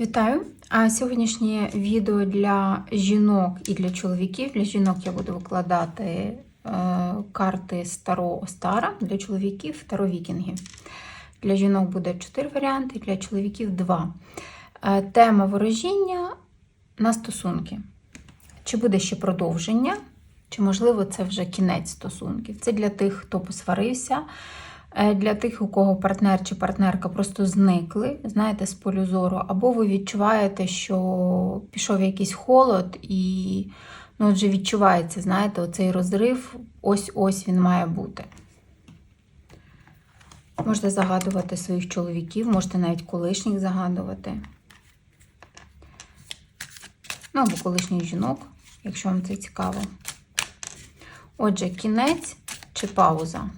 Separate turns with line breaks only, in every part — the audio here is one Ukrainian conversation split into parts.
Вітаю! А сьогоднішнє відео для жінок і для чоловіків. Для жінок я буду викладати е, карти старо стара, для чоловіків таро-вікінги. Для жінок буде 4 варіанти, для чоловіків 2. Е, тема ворожіння на стосунки. Чи буде ще продовження, чи, можливо, це вже кінець стосунків. Це для тих, хто посварився. Е, Для тих, у кого партнер чи партнерка просто зникли, знаєте, з полю зору, або ви відчуваєте, що пішов якийсь холод, і ну, вже відчувається, знаєте, оцей розрив, ось-ось він має бути. Можете загадувати своїх чоловіків, можете навіть колишніх загадувати. Ну, або колишніх жінок, якщо вам це цікаво. Отже, кінець чи пауза.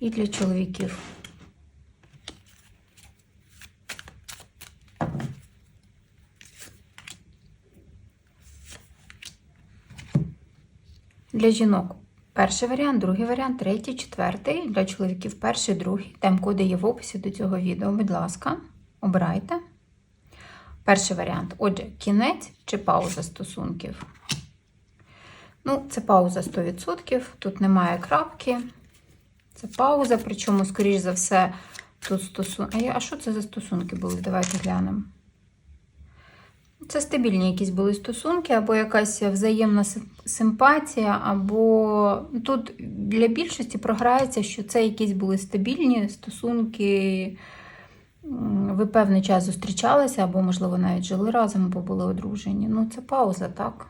І для чоловіків. Для жінок перший варіант, другий варіант, третій, четвертий. Для чоловіків перший, другий. Тем-коди є в описі до цього відео. Будь ласка, обирайте. Перший варіант. Отже, кінець чи пауза стосунків. Ну, це пауза 100%. Тут немає крапки. Це пауза, причому, скоріш за все, тут стосунки. А що це за стосунки були? Давайте глянемо. Це стабільні якісь були стосунки, або якась взаємна симпатія, або тут для більшості програється, що це якісь були стабільні стосунки. Ви певний час зустрічалися, або, можливо, навіть жили разом, або були одружені. Ну, це пауза, так?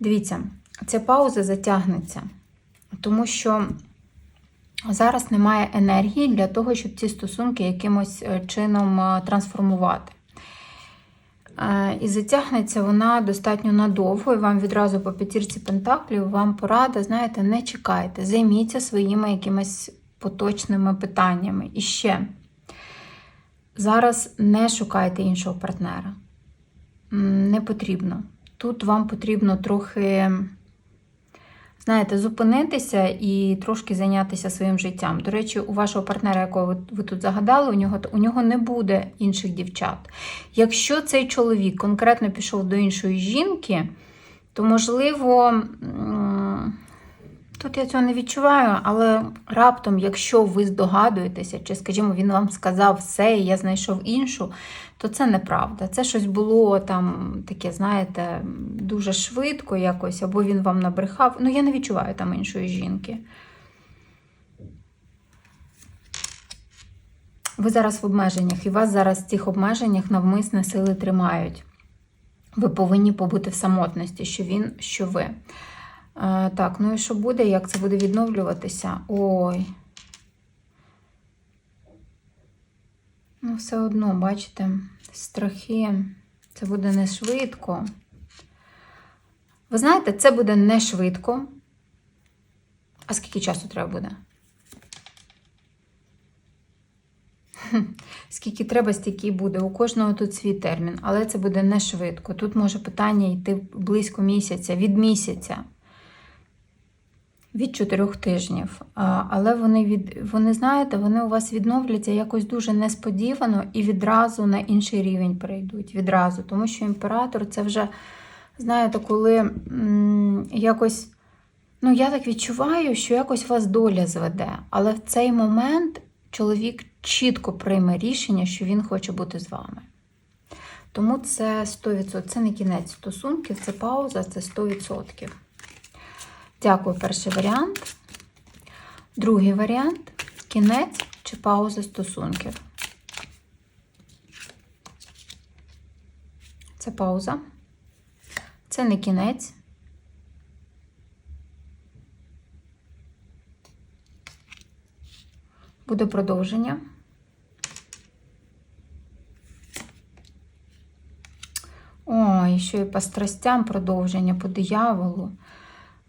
Дивіться, ця пауза затягнеться. Тому що зараз немає енергії для того, щоб ці стосунки якимось чином трансформувати. І затягнеться вона достатньо надовго, і вам відразу по п'ятірці пентаклів вам порада, знаєте, не чекайте, займіться своїми якимись поточними питаннями. І ще зараз не шукайте іншого партнера. Не потрібно. Тут вам потрібно трохи знаєте, зупинитися і трошки зайнятися своїм життям. До речі, у вашого партнера, якого ви, тут загадали, у нього у нього не буде інших дівчат. Якщо цей чоловік конкретно пішов до іншої жінки, то можливо. Тут я цього не відчуваю, але раптом, якщо ви здогадуєтеся, чи, скажімо, він вам сказав все, і я знайшов іншу, то це неправда. Це щось було там таке, знаєте, дуже швидко якось, або він вам набрехав. Ну, я не відчуваю там іншої жінки. Ви зараз в обмеженнях, і вас зараз в цих обмеженнях навмисне сили тримають. Ви повинні побути в самотності, що він, що ви. Так, ну і що буде? Як це буде відновлюватися? Ой. Ну, все одно, бачите, страхи. Це буде не швидко. Ви знаєте, це буде не швидко. А скільки часу треба буде? Скільки треба, стільки буде. У кожного тут свій термін, але це буде не швидко. Тут може питання йти близько місяця, від місяця від чотирьох тижнів. Але вони, від, вони, знаєте, вони у вас відновляться якось дуже несподівано і відразу на інший рівень перейдуть. Відразу. Тому що імператор це вже, знаєте, коли м, якось. Ну, я так відчуваю, що якось вас доля зведе. Але в цей момент чоловік чітко прийме рішення, що він хоче бути з вами. Тому це 100%. Це не кінець стосунків, це пауза, це 100%. Дякую, перший варіант. Другий варіант кінець чи пауза стосунків. Це пауза. Це не кінець. Буде продовження. Ой, що і по страстям продовження, по дияволу.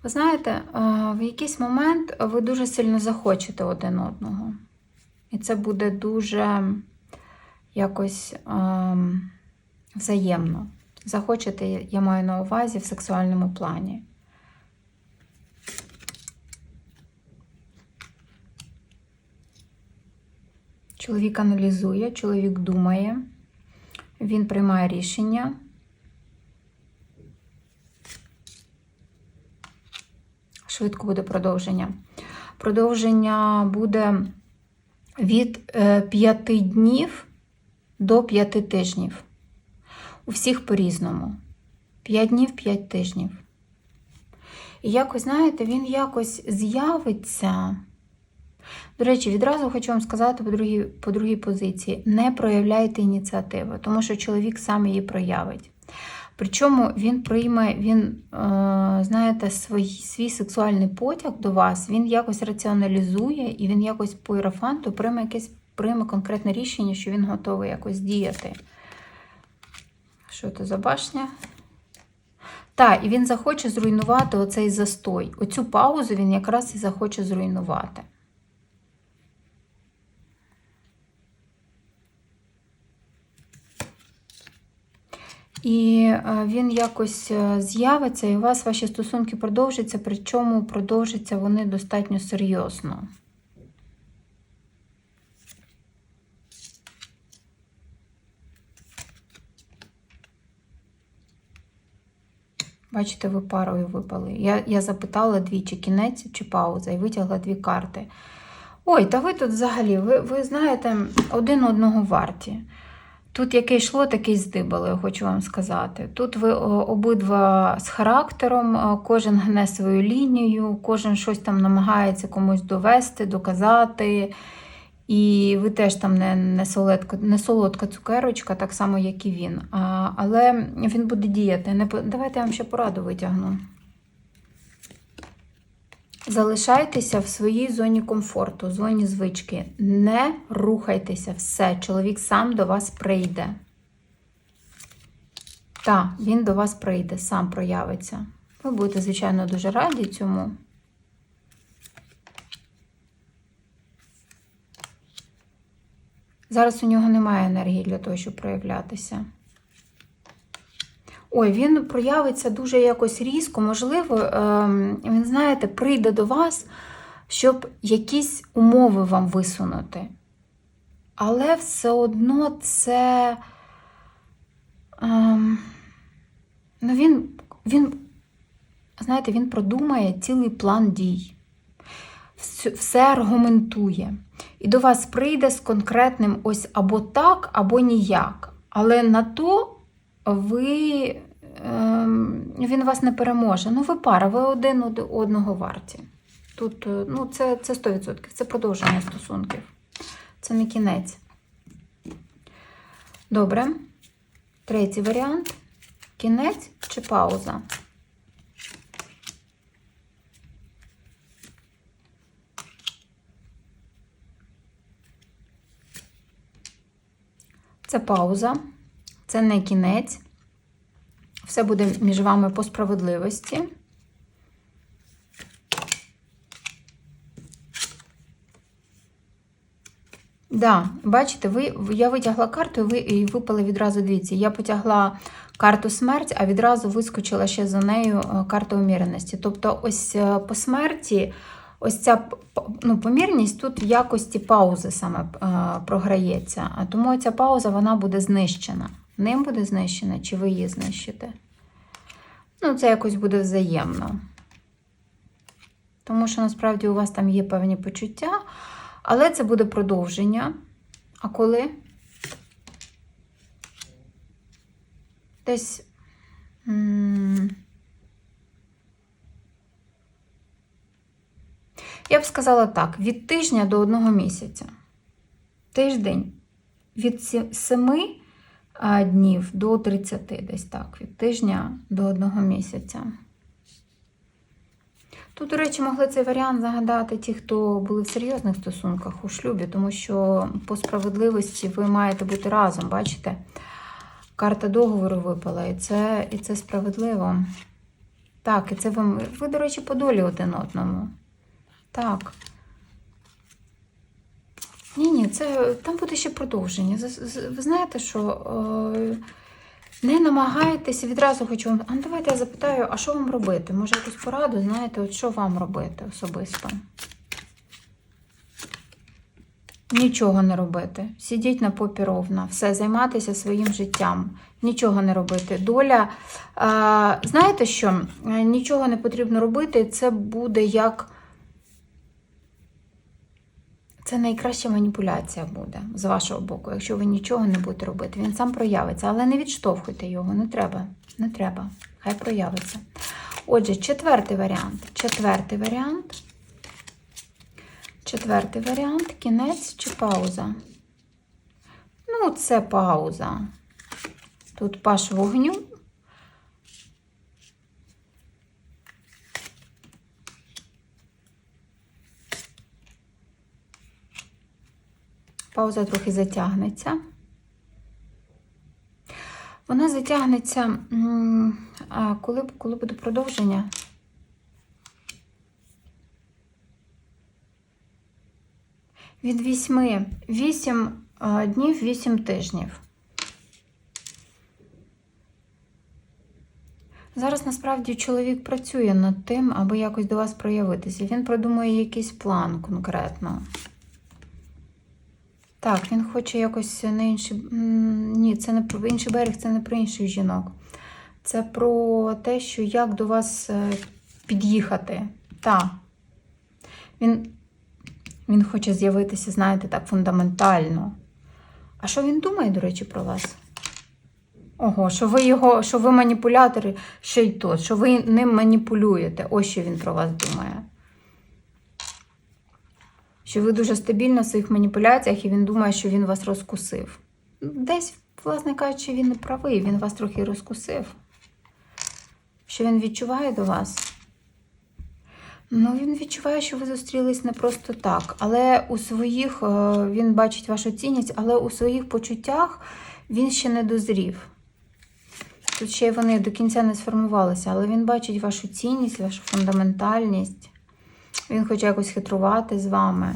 Ви знаєте, в якийсь момент ви дуже сильно захочете один одного. І це буде дуже якось ем, взаємно. Захочете, я маю на увазі в сексуальному плані. Чоловік аналізує, чоловік думає, він приймає рішення. Швидко буде продовження. Продовження буде від 5 днів до 5 тижнів. У всіх по-різному. 5 днів, 5 тижнів. І якось, знаєте, він якось з'явиться. До речі, відразу хочу вам сказати по другій, по другій позиції: не проявляйте ініціативу, тому що чоловік сам її проявить. Причому він прийме, він, е, знаєте, свій, свій сексуальний потяг до вас, він якось раціоналізує і він якось по іерофанту прийме якесь прийме конкретне рішення, що він готовий якось діяти. Що це за башня? Так, і він захоче зруйнувати оцей застой. Оцю паузу він якраз і захоче зруйнувати. І е, він якось е, з'явиться, і у вас ваші стосунки продовжаться, причому продовжаться вони достатньо серйозно. Бачите, ви парою випали. Я я запитала двічі кінець чи пауза, і витягла дві карти. Ой, та ви тут взагалі, ви ви знаєте, один одного варті. Тут яке йшло, таке й здибало, хочу вам сказати. Тут ви обидва з характером, кожен гне свою лінію, кожен щось там намагається комусь довести, доказати. І ви теж там не не, солодка, не солодка цукерочка, так само, як і він. А, Але він буде діяти. Не, Давайте я вам ще пораду витягну. Залишайтеся в своїй зоні комфорту, зоні звички. Не рухайтеся, все. Чоловік сам до вас прийде. Так, він до вас прийде, сам проявиться. Ви будете, звичайно, дуже раді цьому. Зараз у нього немає енергії для того, щоб проявлятися. Ой, він проявиться дуже якось різко, можливо, ем, він, знаєте, прийде до вас, щоб якісь умови вам висунути. Але все одно це. Ем, ну, він, він, знаєте, він продумає цілий план дій. Все аргументує. І до вас прийде з конкретним ось або так, або ніяк. Але на то ви, ем, він вас не переможе. Ну, ви пара, ви один одного варті. Тут е, ну, це, це 100%, це продовження стосунків. Це не кінець. Добре. Третій варіант. Кінець чи пауза? Це пауза, це не кінець. Все буде між вами по справедливості. Да, бачите, ви, я витягла карту, і ви і випали відразу дивіться. Я потягла карту смерть, а відразу вискочила ще за нею е, карта уміреності. Тобто, ось е, по смерті ось ця ну, помірність тут в якості паузи саме е, програється. Тому ця пауза вона буде знищена. Ним буде знищена, чи ви її знищите? Ну, це якось буде взаємно. Тому що насправді у вас там є певні почуття, але це буде продовження. А коли? Десь. Я б сказала так: від тижня до одного місяця. Тиждень від 7 днів до 30, десь так, від тижня до одного місяця. Тут, до речі, могли цей варіант загадати ті, хто були в серйозних стосунках у шлюбі, тому що по справедливості ви маєте бути разом, бачите? Карта договору випала, і це і це справедливо. Так, і це ви, ви, до речі, по долі один одному. Так. Ні, ні, це там буде ще продовження. Ви знаєте, що е, не намагайтеся відразу хочу вам. А давайте я запитаю, а що вам робити? Може, якусь пораду, знаєте, от що вам робити особисто? Нічого не робити. Сидіть на попі ровно, все, займатися своїм життям, нічого не робити. Доля, е, знаєте що? Е, Нічого не потрібно робити, це буде як. Це найкраща маніпуляція буде з вашого боку, якщо ви нічого не будете робити. Він сам проявиться, але не відштовхуйте його, не треба. Не треба. Хай проявиться. Отже, четвертий варіант. Четвертий варіант. Четвертий варіант кінець чи пауза. Ну, це пауза. Тут паш вогню. Пауза трохи затягнеться. Вона затягнеться, коли, коли буде продовження. Від вісьми, вісім а, днів, вісім тижнів. Зараз насправді чоловік працює над тим, аби якось до вас проявитися. Він продумує якийсь план конкретно. Так, він хоче якось на інший. Ні, це не про інший берег, це не про інших жінок. Це про те, що як до вас е, під'їхати. Так. Він, він хоче з'явитися, знаєте, так, фундаментально. А що він думає, до речі, про вас? Ого, що ви його, що ви маніпулятори, ще й то, що ви ним маніпулюєте. Ось що він про вас думає що ви дуже стабільно в своїх маніпуляціях, і він думає, що він вас розкусив. Десь, власне кажучи, він не правий, він вас трохи розкусив. Що він відчуває до вас? Ну, він відчуває, що ви зустрілись не просто так. Але у своїх, е, він бачить вашу цінність, але у своїх почуттях він ще не дозрів. Тут ще вони до кінця не сформувалися, але він бачить вашу цінність, вашу фундаментальність. Він хоче якось хитрувати з вами.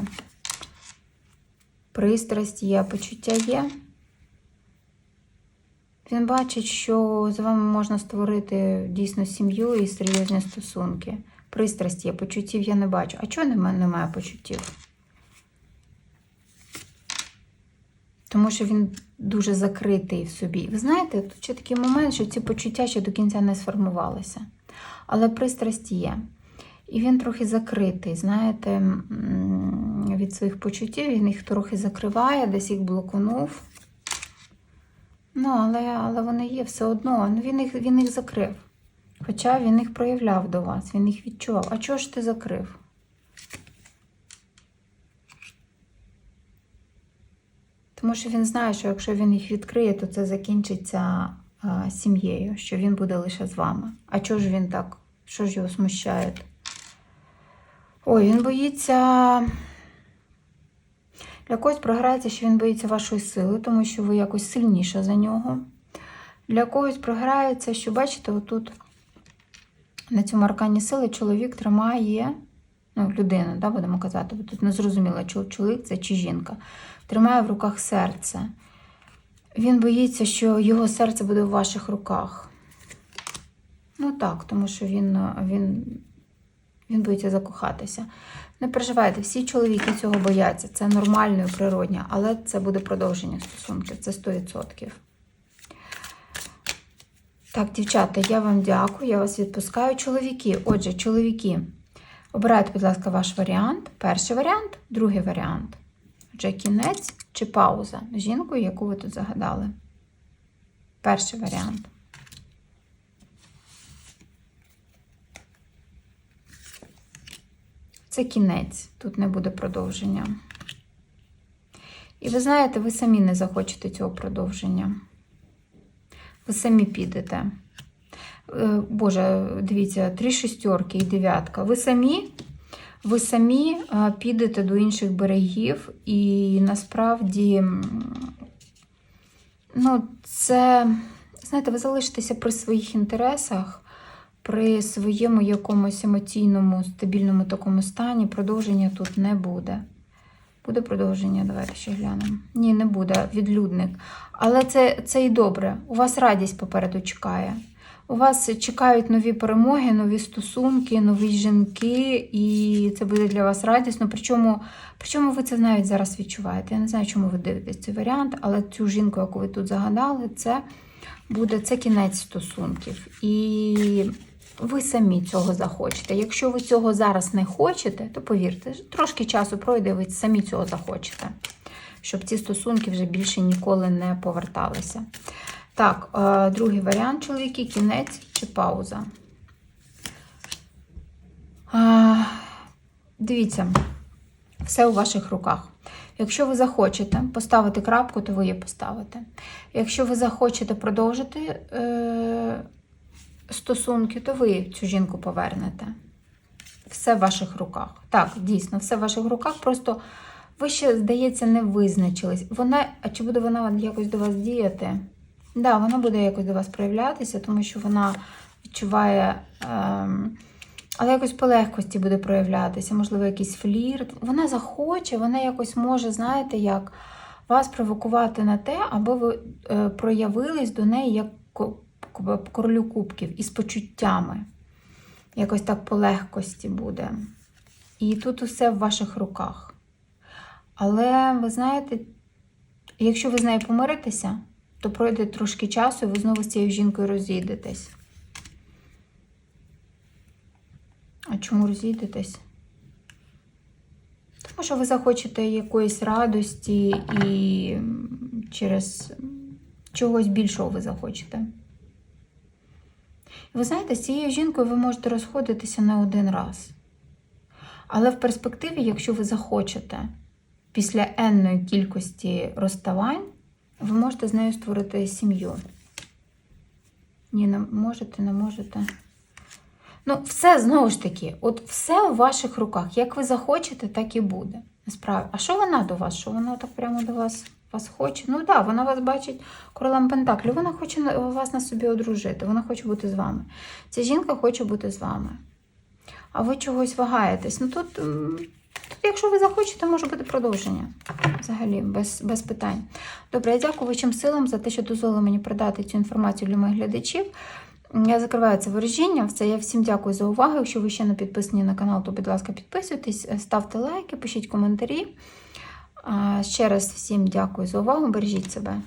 Пристрасть є, почуття є. Він бачить, що з вами можна створити дійсно сім'ю і серйозні стосунки. Пристрасть є, почуттів я не бачу. А чого немає, немає почуттів? Тому що він дуже закритий в собі. Ви знаєте, тут ще такий момент, що ці почуття ще до кінця не сформувалися. Але пристрасть є. І він трохи закритий, знаєте, від своїх почуттів. Він їх трохи закриває, десь їх блокунув. Ну, але, але вони є все одно. Він, їх, він їх закрив. Хоча він їх проявляв до вас, він їх відчував. А чого ж ти закрив? Тому що він знає, що якщо він їх відкриє, то це закінчиться сім'єю, що він буде лише з вами. А чого ж він так? Що ж його смущає? Ой, він боїться. Для когось програється, що він боїться вашої сили, тому що ви якось сильніша за нього. Для когось програється, що, бачите, отут на цьому аркані сили чоловік тримає, ну, людина, да, будемо казати, бо тут не зрозуміло, чи чоловік це чи жінка, тримає в руках серце. Він боїться, що його серце буде в ваших руках. Ну так, тому що він, він, він боїться закохатися. Не переживайте, всі чоловіки цього бояться. Це нормально і природньо, але це буде продовження стосунків, це 100%. Так, дівчата, я вам дякую, я вас відпускаю. Чоловіки, отже, чоловіки, обирайте, будь ласка, ваш варіант. Перший варіант, другий варіант. Отже, кінець чи пауза з жінкою, яку ви тут загадали. Перший варіант. Це кінець, тут не буде продовження. І ви знаєте, ви самі не захочете цього продовження. Ви самі підете. Е, Боже, дивіться, три шістерки і дев'ятка. Ви самі, ви самі е, підете до інших берегів, і насправді, ну, це, знаєте, ви залишитеся при своїх інтересах, при своєму якомусь емоційному, стабільному такому стані, продовження тут не буде. Буде продовження, давайте ще глянемо. Ні, не буде, відлюдник. Але це, це і добре. У вас радість попереду чекає. У вас чекають нові перемоги, нові стосунки, нові жінки, і це буде для вас радісно. Причому, причому ви це навіть зараз відчуваєте. Я не знаю, чому ви дивитесь цей варіант, але цю жінку, яку ви тут загадали, це буде це кінець стосунків. І ви самі цього захочете. Якщо ви цього зараз не хочете, то повірте, трошки часу пройде, ви самі цього захочете, щоб ці стосунки вже більше ніколи не поверталися. Так, е, другий варіант, чоловіки, кінець чи пауза. Е, Дивіться, все у ваших руках. Якщо ви захочете поставити крапку, то ви її поставите. Якщо ви захочете продовжити е, стосунки, то ви цю жінку повернете. Все в ваших руках. Так, дійсно, все в ваших руках. Просто ви ще, здається, не визначились. Вона, а чи буде вона якось до вас діяти? Так, да, вона буде якось до вас проявлятися, тому що вона відчуває. Ем, але якось по легкості буде проявлятися, можливо, якийсь флірт. Вона захоче, вона якось може, знаєте, як вас провокувати на те, аби ви е, проявились до неї як королю кубків із почуттями. Якось так по легкості буде. І тут усе в ваших руках. Але ви знаєте, якщо ви з нею помиритеся, то пройде трошки часу, і ви знову з цією жінкою розійдетесь. А чому розійдетесь? Тому що ви захочете якоїсь радості і через чогось більшого ви захочете. І ви знаєте, з цією жінкою ви можете розходитися не один раз. Але в перспективі, якщо ви захочете після енної кількості розставань, ви можете з нею створити сім'ю. Ні, не можете, не можете. Ну, все знову ж таки, от все у ваших руках. Як ви захочете, так і буде. Насправді. А що вона до вас? Що вона так прямо до вас, вас хоче? Ну так, да, вона вас бачить королем Пентаклю. Вона хоче на- вас на собі одружити, вона хоче бути з вами. Ця жінка хоче бути з вами. А ви чогось вагаєтесь. Ну тут, тут якщо ви захочете, може бути продовження. Взагалі, без, без питань. Добре, я дякую вищим силам за те, що дозволили мені передати цю інформацію для моїх глядачів. Я закриваю це ворожіння. Все, я всім дякую за увагу. Якщо ви ще не підписані на канал, то, будь ласка, підписуйтесь, ставте лайки, пишіть коментарі. Ще раз всім дякую за увагу. Бережіть себе.